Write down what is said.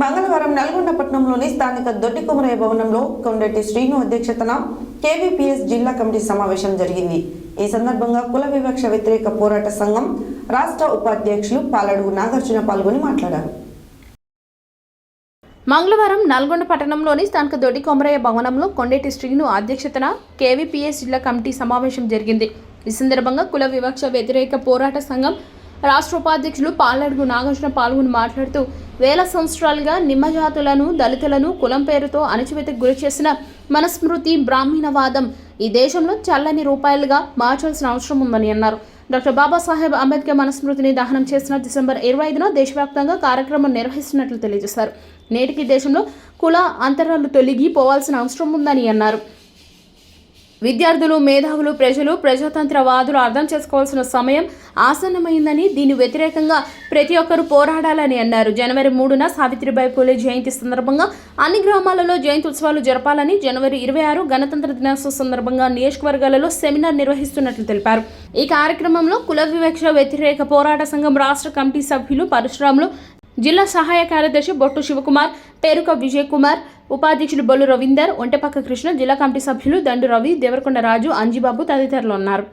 మంగళవారం నల్గొండ పట్టణంలోని స్థానిక దొడ్డి కొమరయ్య భవనంలో కొండటి శ్రీను అధ్యక్షతన కేవీపీఎస్ జిల్లా కమిటీ సమావేశం జరిగింది. ఈ సందర్భంగా కుల వివక్ష వ్యతిరేక పోరాట సంఘం రాష్ట్ర ఉపాధ్యక్షులు పాలడుగు నాగార్జున పాల్గొని మాట్లాడారు. మంగళవారం నల్గొండ పట్టణంలోని స్థానిక దొడ్డి కొమరయ్య భవనంలో కొండేటి శ్రీను అధ్యక్షతన కేవీపీఎస్ జిల్లా కమిటీ సమావేశం జరిగింది. ఈ సందర్భంగా కుల వివక్ష వ్యతిరేక పోరాట సంఘం రాష్ట్ర ఉపాధ్యక్షులు పాలడుగు నాగార్జున పాల్గొని మాట్లాడుతూ వేల సంవత్సరాలుగా నిమ్మజాతులను దళితులను కులం పేరుతో అణచివేతకు గురి చేసిన మనస్మృతి బ్రాహ్మీణవాదం ఈ దేశంలో చల్లని రూపాయలుగా మార్చాల్సిన అవసరం ఉందని అన్నారు. డాక్టర్ బాబాసాహెబ్ అంబేద్కర్ మనస్మృతిని దహనం చేసిన డిసెంబర్ ఇరవై ఐదున దేశవ్యాప్తంగా కార్యక్రమం నిర్వహిస్తున్నట్లు తెలియజేశారు. నేటికి దేశంలో కుల అంతరాలు తొలగి పోవాల్సిన అవసరం ఉందని అన్నారు. విద్యార్థులు మేధావులు ప్రజలు ప్రజాతంత్రవాదులు అర్థం చేసుకోవాల్సిన సమయం ఆసన్నమైందని దీని వ్యతిరేకంగా ప్రతి ఒక్కరూ పోరాడాలని అన్నారు. జనవరి మూడున సావిత్రిబాయి పూలే జయంతి సందర్భంగా అన్ని గ్రామాలలో జయంతి ఉత్సవాలు జరపాలని జనవరి ఇరవై ఆరు గణతంత్ర దినోత్సవ సందర్భంగా నియోజకవర్గాలలో సెమినార్ నిర్వహిస్తున్నట్లు తెలిపారు. ఈ కార్యక్రమంలో కుల వివక్ష వ్యతిరేక పోరాట సంఘం రాష్ట్ర కమిటీ సభ్యులు పరశురాములు జిల్లా సహాయ కార్యదర్శి బొట్టు శివకుమార్ పేరుక విజయ్ కుమార్ ఉపాధ్యక్షులు బొల్లు రవీందర్ ఒంటెపక్క కృష్ణ జిల్లా కమిటీ సభ్యులు దండు రవి దేవరకొండ రాజు అంజిబాబు తదితరులు ఉన్నారు.